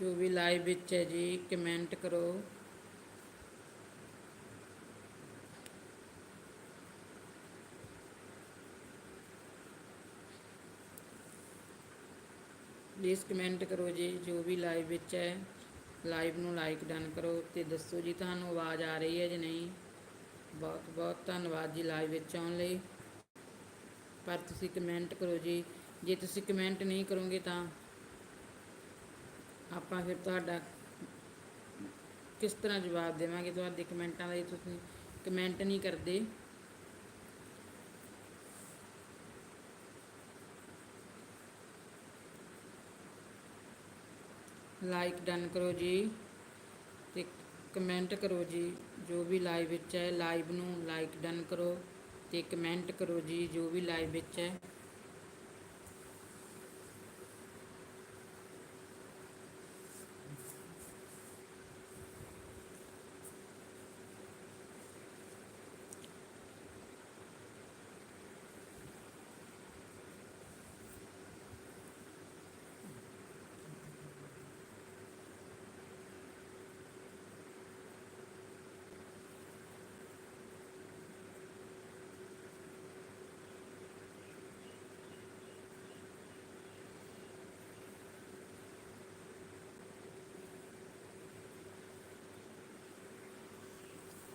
ਜੋ ਵੀ ਲਾਈਵ ਵਿੱਚ ਹੈ ਜੀ, ਕਮੈਂਟ ਕਰੋ। ਪਲੀਜ਼ ਕਮੈਂਟ ਕਰੋ ਜੀ ਜੋ ਵੀ ਲਾਈਵ ਵਿੱਚ ਹੈ। ਲਾਈਵ ਨੂੰ ਲਾਈਕ ਡਨ ਕਰੋ ਤੇ ਦੱਸੋ ਜੀ, ਤੁਹਾਨੂੰ ਆਵਾਜ਼ ਆ ਰਹੀ ਹੈ ਜਾਂ ਨਹੀਂ? ਬਹੁਤ ਬਹੁਤ ਧੰਨਵਾਦ ਜੀ ਲਾਈਵ ਵਿੱਚ ਆਉਣ ਲਈ। ਪਰ ਤੁਸੀਂ ਕਮੈਂਟ ਕਰੋ ਜੀ, ਜੇ ਤੁਸੀਂ ਕਮੈਂਟ ਨਹੀਂ ਕਰੋਗੇ ਤਾਂ ਆਪਾਂ ਫਿਰ ਤੁਹਾਡਾ ਕਿਸ ਤਰ੍ਹਾਂ ਜਵਾਬ ਦੇਵਾਂਗੇ? ਤੁਹਾਡੇ ਕਮੈਂਟਾਂ ਦਾ ਤੁਸੀਂ ਕਮੈਂਟ ਨਹੀਂ ਕਰਦੇ। ਲਾਈਕ ਡਨ ਕਰੋ ਜੀ ਤੇ ਕਮੈਂਟ ਕਰੋ ਜੀ, ਜੋ ਵੀ ਲਾਈਵ ਵਿੱਚ ਹੈ ਲਾਈਵ ਨੂੰ ਲਾਈਕ ਡਨ ਕਰੋ ਤੇ ਕਮੈਂਟ ਕਰੋ ਜੀ, ਜੋ ਵੀ ਲਾਈਵ ਵਿੱਚ ਹੈ।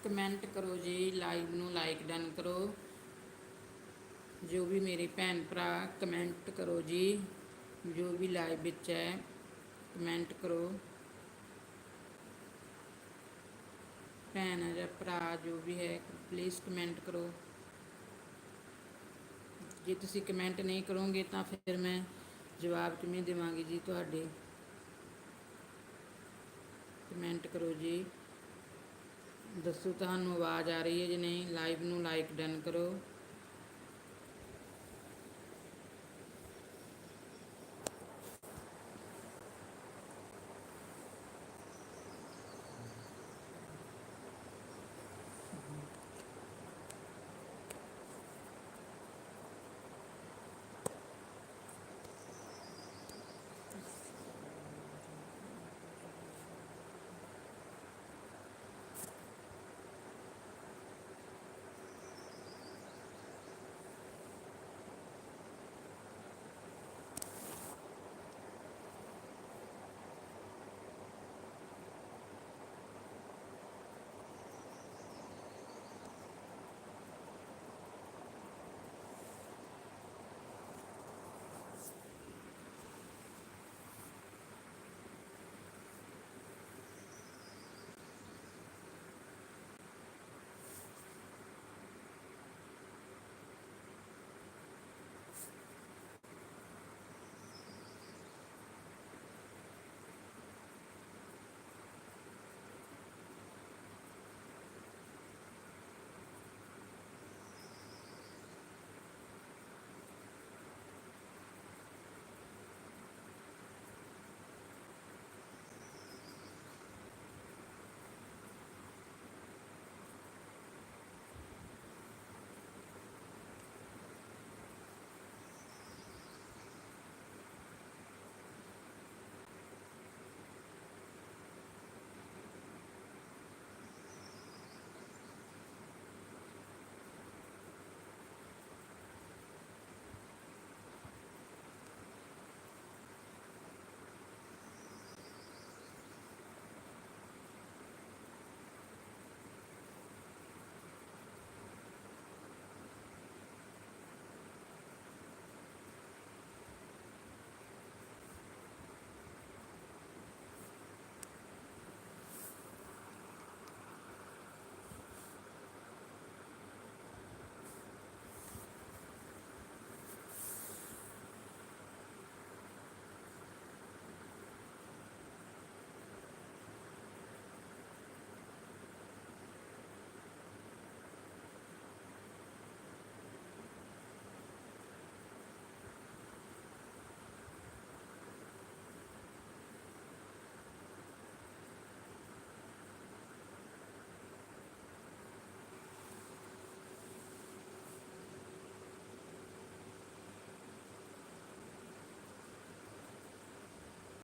ਕਮੈਂਟ ਕਰੋ ਜੀ ਲਾਈਵ ਨੂੰ ਲਾਈਕ ਡਨ ਕਰੋ ਜੋ ਵੀ ਮੇਰੇ ਭੈਣ ਭਰਾ ਕਮੈਂਟ ਕਰੋ ਜੀ ਜੋ ਵੀ ਲਾਈਵ ਵਿੱਚ ਹੈ ਕਮੈਂਟ ਕਰੋ ਭੈਣ ਜਾਂ ਭਰਾ ਜੋ ਵੀ ਹੈ ਪਲੀਜ਼ ਕਮੈਂਟ ਕਰੋ ਜੇ ਤੁਸੀਂ ਕਮੈਂਟ ਨਹੀਂ ਕਰੋਗੇ ਤਾਂ ਫਿਰ ਮੈਂ ਜਵਾਬ ਕਿਵੇਂ ਦੇਵਾਂਗੀ ਜੀ ਤੁਹਾਡੇ? ਕਮੈਂਟ ਕਰੋ ਜੀ। ਦੱਸੋ ਤੁਹਾਨੂੰ ਆਵਾਜ਼ ਆ ਰਹੀ ਹੈ ਜਾਂ? ਨਹੀਂ ਲਾਈਵ ਨੂੰ ਲਾਈਕ ਡਨ ਕਰੋ।